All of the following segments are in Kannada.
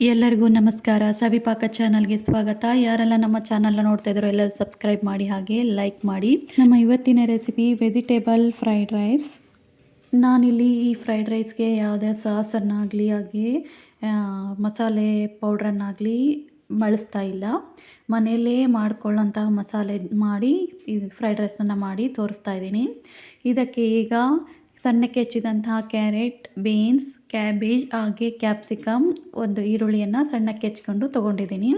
ಎಲ್ಲರಿಗೂ ನಮಸ್ಕಾರ. ಸವಿಪಾಕ ಚಾನಲ್ಗೆ ಸ್ವಾಗತ. ಯಾರೆಲ್ಲ ನಮ್ಮ ಚಾನಲ್ನ ನೋಡ್ತಾ ಇದ್ದಾರೋ ಎಲ್ಲರೂ ಸಬ್ಸ್ಕ್ರೈಬ್ ಮಾಡಿ ಹಾಗೆ ಲೈಕ್ ಮಾಡಿ. ನಮ್ಮ ಇವತ್ತಿನ ರೆಸಿಪಿ ವೆಜಿಟೇಬಲ್ ಫ್ರೈಡ್ ರೈಸ್. ನಾನಿಲ್ಲಿ ಈ ಫ್ರೈಡ್ ರೈಸ್ಗೆ ಯಾವುದೇ ಸಾಸನ್ನಾಗಲಿ ಹಾಗೆ ಮಸಾಲೆ ಪೌಡ್ರನ್ನಾಗಲಿ ಬಳಸ್ತಾ ಇಲ್ಲ. ಮನೆಯಲ್ಲೇ ಮಾಡ್ಕೊಳ್ಳೋಂತಹ ಮಸಾಲೆ ಮಾಡಿ, ಇದು ಫ್ರೈಡ್ ರೈಸನ್ನು ಮಾಡಿ ತೋರಿಸ್ತಾ ಇದ್ದೀನಿ. ಇದಕ್ಕೆ ಈಗ ಸಣ್ಣಕ್ಕೆ ಹೆಚ್ಚಿದಂತಹ ಕ್ಯಾರೆಟ್, ಬೀನ್ಸ್, ಕ್ಯಾಬೇಜ್ ಹಾಗೆ ಕ್ಯಾಪ್ಸಿಕಮ್ ಒಂದು ಈರುಳ್ಳಿಯನ್ನು ಸಣ್ಣಕ್ಕೆ ಹೆಚ್ಕೊಂಡು ತೊಗೊಂಡಿದ್ದೀನಿ.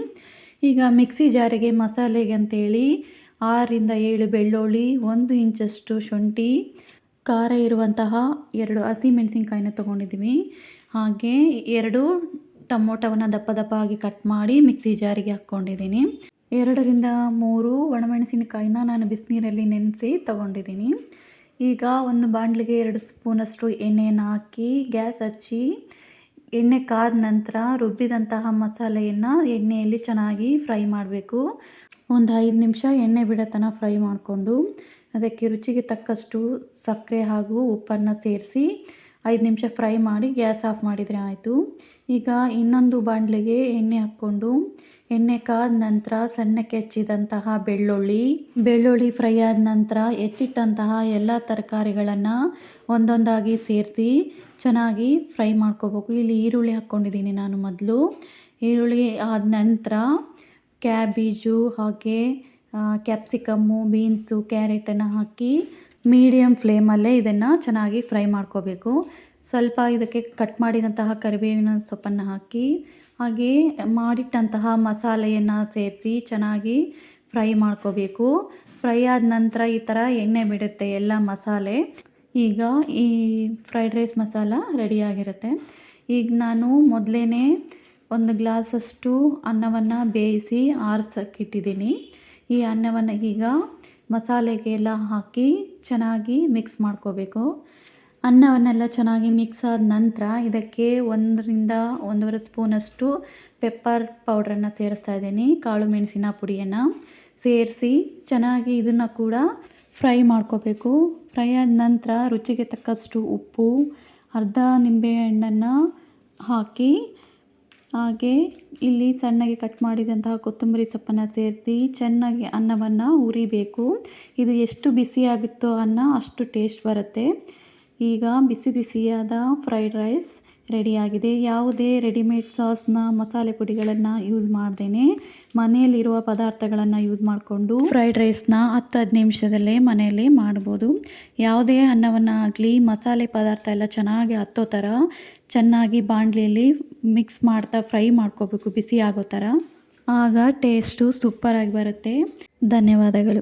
ಈಗ ಮಿಕ್ಸಿ ಜಾರಿಗೆ ಮಸಾಲೆಗೆ ಅಂತೇಳಿ ಆರರಿಂದ ಏಳು ಬೆಳ್ಳುಳ್ಳಿ, ಒಂದು ಇಂಚಷ್ಟು ಶುಂಠಿ, ಖಾರ ಇರುವಂತಹ ಎರಡು ಹಸಿಮೆಣಸಿನ್ಕಾಯಿನ ತೊಗೊಂಡಿದ್ದೀವಿ ಹಾಗೆ ಎರಡು ಟೊಮೊಟೊವನ್ನು ದಪ್ಪ ದಪ್ಪ ಆಗಿ ಕಟ್ ಮಾಡಿ ಮಿಕ್ಸಿ ಜಾರಿಗೆ ಹಾಕ್ಕೊಂಡಿದ್ದೀನಿ. ಎರಡರಿಂದ ಮೂರು ಒಣಮೆಣಸಿನಕಾಯಿನ ನಾನು ಬಿಸಿನೀರಲ್ಲಿ ನೆನೆಸಿ ತೊಗೊಂಡಿದ್ದೀನಿ. ಈಗ ಒಂದು ಬಾಣಲಿಗೆ ಎರಡು ಸ್ಪೂನಷ್ಟು ಎಣ್ಣೆಯನ್ನು ಹಾಕಿ, ಗ್ಯಾಸ್ ಹಚ್ಚಿ, ಎಣ್ಣೆ ಕಾದ ನಂತರ ರುಬ್ಬಿದಂತಹ ಮಸಾಲೆಯನ್ನು ಎಣ್ಣೆಯಲ್ಲಿ ಚೆನ್ನಾಗಿ ಫ್ರೈ ಮಾಡಬೇಕು. ಒಂದು ಐದು ನಿಮಿಷ ಎಣ್ಣೆ ಬಿಡತನ ಫ್ರೈ ಮಾಡಿಕೊಂಡು, ಅದಕ್ಕೆ ರುಚಿಗೆ ತಕ್ಕಷ್ಟು ಸಕ್ಕರೆ ಹಾಗೂ ಉಪ್ಪನ್ನು ಸೇರಿಸಿ ಐದು ನಿಮಿಷ ಫ್ರೈ ಮಾಡಿ ಗ್ಯಾಸ್ ಆಫ್ ಮಾಡಿದರೆ ಆಯಿತು. ಈಗ ಇನ್ನೊಂದು ಬಾಣಲೆಗೆ ಎಣ್ಣೆ ಹಾಕ್ಕೊಂಡು ಎಣ್ಣೆ ಕಾದ ನಂತರ ಸಣ್ಣಕ್ಕೆ ಹೆಚ್ಚಿದಂತಹ ಬೆಳ್ಳುಳ್ಳಿ. ಬೆಳ್ಳುಳ್ಳಿ ಫ್ರೈ ಆದ ನಂತರ ಹೆಚ್ಚಿಟ್ಟಂತಹ ಎಲ್ಲ ತರಕಾರಿಗಳನ್ನು ಒಂದೊಂದಾಗಿ ಸೇರಿಸಿ ಚೆನ್ನಾಗಿ ಫ್ರೈ ಮಾಡ್ಕೋಬೇಕು. ಇಲ್ಲಿ ಈರುಳ್ಳಿ ಹಾಕ್ಕೊಂಡಿದ್ದೀನಿ ನಾನು ಮೊದಲು. ಈರುಳ್ಳಿ ಆದ ನಂತರ ಕ್ಯಾಬೀಜು ಹಾಗೆ ಕ್ಯಾಪ್ಸಿಕಮ್ಮು, ಬೀನ್ಸು, ಕ್ಯಾರೆಟನ್ನು ಹಾಕಿ ಮೀಡಿಯಮ್ ಫ್ಲೇಮಲ್ಲೇ ಇದನ್ನು ಚೆನ್ನಾಗಿ ಫ್ರೈ ಮಾಡ್ಕೋಬೇಕು. ಸ್ವಲ್ಪ ಇದಕ್ಕೆ ಕಟ್ ಮಾಡಿದಂತಹ ಕರಿಬೇವಿನ ಸೊಪ್ಪನ್ನು ಹಾಕಿ, ಹಾಗೆ ಮಾಡಿಟ್ಟಂತಹ ಮಸಾಲೆಯನ್ನು ಸೇರಿಸಿ ಚೆನ್ನಾಗಿ ಫ್ರೈ ಮಾಡ್ಕೋಬೇಕು. ಫ್ರೈ ಆದ ನಂತರ ಈ ಥರ ಎಣ್ಣೆ ಬಿಡುತ್ತೆ, ಎಲ್ಲ ಮಸಾಲೆ. ಈಗ ಈ ಫ್ರೈಡ್ ರೈಸ್ ಮಸಾಲ ರೆಡಿಯಾಗಿರುತ್ತೆ ಈಗ ನಾನು ಮೊದಲೇ ಒಂದು ಗ್ಲಾಸಷ್ಟು ಅನ್ನವನ್ನು ಬೇಯಿಸಿ ಆರಿಸಕ್ಕಿಟ್ಟಿದ್ದೀನಿ ಈ ಅನ್ನವನ್ನು ಈಗ ಮಸಾಲೆಗೆಲ್ಲ ಹಾಕಿ ಚೆನ್ನಾಗಿ ಮಿಕ್ಸ್ ಮಾಡ್ಕೋಬೇಕು. ಅನ್ನವನ್ನೆಲ್ಲ ಚೆನ್ನಾಗಿ ಮಿಕ್ಸ್ ಆದ ನಂತರ ಇದಕ್ಕೆ ಒಂದರಿಂದ ಒಂದೂವರೆ ಸ್ಪೂನಷ್ಟು ಪೆಪ್ಪರ್ ಪೌಡ್ರನ್ನು ಸೇರಿಸ್ತಾ ಇದ್ದೀನಿ, ಕಾಳು ಮೆಣಸಿನ ಪುಡಿಯನ್ನು. ಸೇರಿಸಿ ಚೆನ್ನಾಗಿ ಇದನ್ನು ಕೂಡ ಫ್ರೈ ಮಾಡ್ಕೋಬೇಕು. ಫ್ರೈ ಆದ ನಂತರ ರುಚಿಗೆ ತಕ್ಕಷ್ಟು ಉಪ್ಪು, ಅರ್ಧ ನಿಂಬೆಹಣ್ಣನ್ನು ಹಾಕಿ ಹಾಗೆ ಇಲ್ಲಿ ಸಣ್ಣಗೆ ಕಟ್ ಮಾಡಿದಂತಹ ಕೊತ್ತಂಬರಿ ಸೊಪ್ಪನ್ನು ಸೇರಿಸಿ ಚೆನ್ನಾಗಿ ಅನ್ನವನ್ನು ಉರಿಬೇಕು ಇದು ಎಷ್ಟು ಬಿಸಿಯಾಗಿತ್ತೋ ಅನ್ನ ಅಷ್ಟು ಟೇಸ್ಟ್ ಬರುತ್ತೆ. ಈಗ ಬಿಸಿ ಬಿಸಿಯಾದ ಫ್ರೈಡ್ ರೈಸ್ ರೆಡಿಯಾಗಿದೆ. ಯಾವುದೇ ರೆಡಿಮೇಡ್ ಸಾಸ್ನ, ಮಸಾಲೆ ಪುಡಿಗಳನ್ನು ಯೂಸ್ ಮಾಡ್ದೇನೆ ಮನೆಯಲ್ಲಿರುವ ಪದಾರ್ಥಗಳನ್ನು ಯೂಸ್ ಮಾಡಿಕೊಂಡು ಫ್ರೈಡ್ ರೈಸ್ನ ಹತ್ತು ಹತ್ತು ನಿಮಿಷದಲ್ಲೇ ಮನೆಯಲ್ಲಿ ಮಾಡ್ಬೋದು. ಯಾವುದೇ ಅನ್ನವನ್ನು ಆಗಲಿ, ಮಸಾಲೆ ಪದಾರ್ಥ ಎಲ್ಲ ಚೆನ್ನಾಗಿ ಹತ್ತೋ ಥರ, ಚೆನ್ನಾಗಿ ಬಾಣಲಿಯಲ್ಲಿ ಮಿಕ್ಸ್ ಮಾಡ್ತಾ ಫ್ರೈ ಮಾಡ್ಕೋಬೇಕು, ಬಿಸಿ ಆಗೋ ಥರ. ಆಗ ಟೇಸ್ಟು ಸೂಪರಾಗಿ ಬರುತ್ತೆ. ಧನ್ಯವಾದಗಳು.